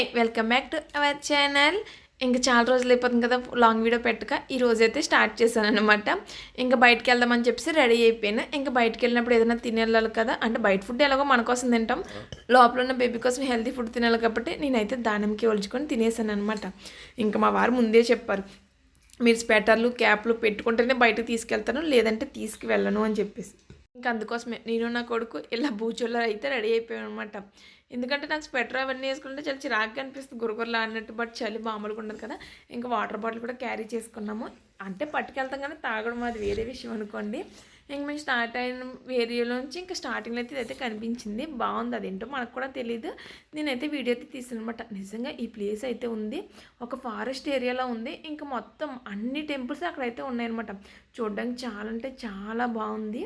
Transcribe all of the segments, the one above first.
Hi welcome back to our channel. ఇంకా చాలా రోజులు అయిపోతుంది కదా లాంగ్ వీడియో పెట్టక. ఈ రోజు అయితే స్టార్ట్ చేశాను అనమాట ఇంకా బయటకు వెళ్దామని చెప్పేసి రెడీ అయిపోయాను. ఇంకా బయటకు వెళ్ళినప్పుడు ఏదైనా తినేళ్ళాలి కదా అంటే బయట ఫుడ్ ఎలాగో మన కోసం తింటాం. లోపల ఉన్న బేబీ కోసం హెల్తీ ఫుడ్ తినాలి కాబట్టి నేనైతే దానంకి ఒలుచుకొని తినేసాను అనమాట ఇంకా మా వారు ముందే చెప్పారు మీరు స్వెటర్లు క్యాప్లు పెట్టుకుంటేనే బయటకు తీసుకెళ్తాను లేదంటే తీసుకువెళ్ళను అని చెప్పేసి. ఇంకా అందుకోసమే. నేను నా కొడుకు ఇలా బూచోలో అయితే రెడీ అయిపోయాను అనమాట ఎందుకంటే నాకు స్వెటర్ అవన్నీ వేసుకుంటే చాలా చిరాకు అనిపిస్తుంది. గురగురలా అన్నట్టు బట్ చలి మామూలుగా ఉండదు కదా. ఇంకా వాటర్ బాటిల్ కూడా క్యారీ చేసుకున్నాము. అంటే పట్టుకెళ్తాం కానీ తాగడం అది వేరే విషయం అనుకోండి. ఇంక మేము స్టార్ట్ అయిన ఏరియాలోంచి ఇంకా స్టార్టింగ్లో అయితే ఇదైతే కనిపించింది. బాగుంది. అదేంటో మనకు కూడా తెలియదు నేనైతే వీడియో అయితే తీసానమాట నిజంగా ఈ ప్లేస్ అయితే ఉంది. ఒక ఫారెస్ట్ ఏరియాలో ఉంది. ఇంకా మొత్తం అన్ని టెంపుల్స్ అక్కడైతే ఉన్నాయన్నమాట చూడడానికి చాలా అంటే చాలా బాగుంది.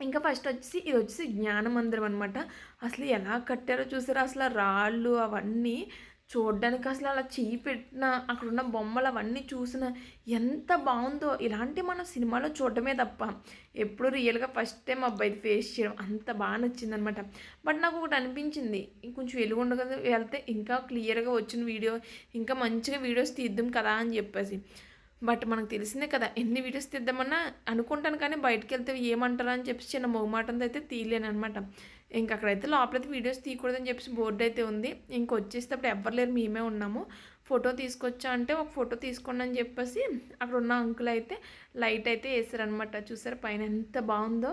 ఇంకా ఫస్ట్ వచ్చి ఇది వచ్చేసి జ్ఞాన మందిరం అనమాట అసలు ఎలా కట్టారో చూసారా? అసలు రాళ్ళు అవన్నీ చూడడానికి అసలు అలా చేయి పెట్టిన అక్కడ ఉన్న బొమ్మలు అవన్నీ చూసిన ఎంత బాగుందో. ఇలాంటి మనం సినిమాలో చూడటమే తప్ప ఎప్పుడు రియల్గా ఫస్ట్ టైం అబ్బాయిది ఫేస్ చేయడం అంత బాగా నచ్చింది అనమాట బట్ నాకు ఒకటి అనిపించింది ఇంకొంచెం వెలుగు కదా వెళ్తే ఇంకా క్లియర్గా వచ్చిన వీడియో ఇంకా మంచిగా వీడియోస్ తీద్దాం కదా అని చెప్పేసి. బట్ మనకు తెలిసిందే కదా ఎన్ని వీడియోస్ తీద్దామన్నా అనుకుంటాను కానీ బయటకు వెళ్తే ఏమంటారా అని చెప్పి చిన్న మొహమాటంతో అయితే తీయలేను అనమాట ఇంక అక్కడైతే లోపలైతే వీడియోస్ తీయకూడదని చెప్పేసి బోర్డు అయితే ఉంది. ఇంక వచ్చేసేటప్పుడు ఎవ్వరు లేరు మేమే ఉన్నాము. ఫోటో తీసుకొచ్చా అంటే ఒక ఫోటో తీసుకోండి అని చెప్పేసి అక్కడ ఉన్న అంకుల్ అయితే లైట్ అయితే వేసారనమాట చూసారు పైన ఎంత బాగుందో.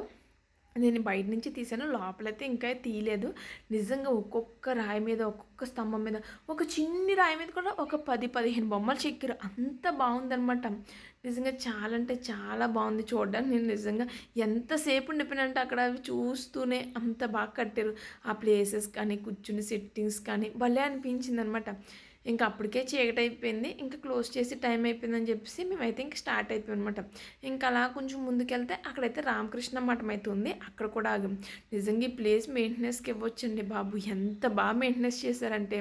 నేను బయట నుంచి తీసాను. లోపలైతే ఇంకా తీయలేదు. నిజంగా ఒక్కొక్క రాయి మీద ఒక్కొక్క స్తంభం మీద ఒక చిన్ని రాయి మీద కూడా ఒక పది పదిహేను బొమ్మలు చెక్కారు. అంత బాగుందనమాట నిజంగా చాలా అంటే చాలా బాగుంది చూడడానికి. నేను నిజంగా ఎంతసేపు ఉండిపోయినంటే అక్కడ అవి చూస్తూనే అంత బాగా కట్టారు. ఆ ప్లేసెస్ కానీ కూర్చుని సెట్టింగ్స్ కానీ భలే అనిపించింది అనమాట ఇంకా అప్పటికే చీకటి అయిపోయింది. ఇంకా క్లోజ్ చేసి టైం అయిపోయిందని చెప్పేసి మేమైతే ఇంక స్టార్ట్ అయిపోయాం అనమాట ఇంకా అలా కొంచెం ముందుకెళ్తే అక్కడైతే రామకృష్ణ మఠం అయితే ఉంది. అక్కడ కూడా ఆగాం. నిజంగా ఈ ప్లేస్ మెయింటెనెన్స్కి ఇవ్వచ్చండి బాబు. ఎంత బాగా మెయింటెనెన్స్ చేశారంటే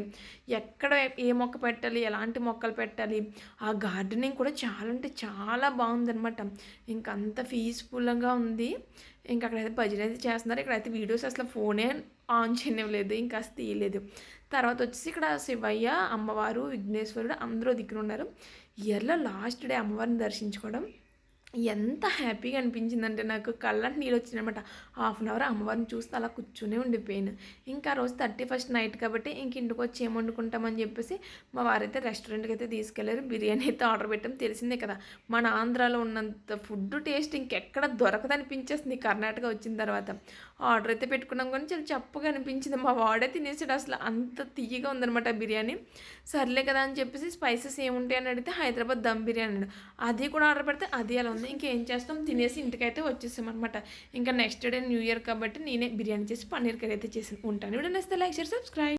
ఎక్కడ ఏ మొక్క పెట్టాలి ఎలాంటి మొక్కలు పెట్టాలి ఆ గార్డెనింగ్ కూడా చాలా అంటే చాలా బాగుందనమాట ఇంకా అంత పీస్ఫుల్గా ఉంది. ఇంకా అక్కడైతే భజన అయితే చేస్తున్నారు. ఇక్కడైతే వీడియోస్ అసలు ఫోనే ఆన్ చేయనివ్వలేదు ఇంకా తీయలేదు తర్వాత వచ్చేసి ఇక్కడ శివయ్య అమ్మవారు విఘ్నేశ్వరుడు అందరూ దిక్కునున్నారు ఇయర్లో లాస్ట్ డే అమ్మవారిని దర్శించుకోవడం ఎంత హ్యాపీగా అనిపించిందంటే నాకు కళ్ళంటి నీళ్ళు వచ్చిందనమాట హాఫ్ అన్ అవర్ అమ్మవారిని చూస్తే అలా కూర్చునే ఉండిపోయాను. ఇంకా రోజు థర్టీ ఫస్ట్ నైట్ కాబట్టి ఇంక ఇంటికి వచ్చి ఏం వండుకుంటామని చెప్పేసి మా వారైతే రెస్టారెంట్కి అయితే తీసుకెళ్ళారు. బిర్యానీ అయితే ఆర్డర్ పెట్టడం తెలిసిందే కదా మన ఆంధ్రాలో ఉన్నంత ఫుడ్ టేస్ట్ ఇంకెక్కడ దొరకదనిపించేస్తుంది కర్ణాటక వచ్చిన తర్వాత. ఆర్డర్ అయితే పెట్టుకున్నాం కానీ చాలా చప్పగా అనిపించింది. మా వాడే తినేసాడు అసలు అంత తీయగా ఉందనమాట బిర్యానీ. సర్లే కదా అని చెప్పేసి స్పైసెస్ ఏముంటాయి అని అడిగితే హైదరాబాద్ దమ్ బిర్యానీ అది కూడా ఆర్డర్ పెడితే అది అలా ఉంది ఇంకేం చేస్తాం? తినేసి ఇంటికైతే వచ్చేసాం అనమాట ఇంకా నెక్స్ట్ డే న్యూ ఇయర్ కాబట్టి నేనే బిర్యానీ చేసి పన్నీర్ కర్రీ అయితే చేసి ఉంటాను. ఇప్పుడు నెక్స్ట్ లైక్ షేర్ సబ్స్క్రైబ్.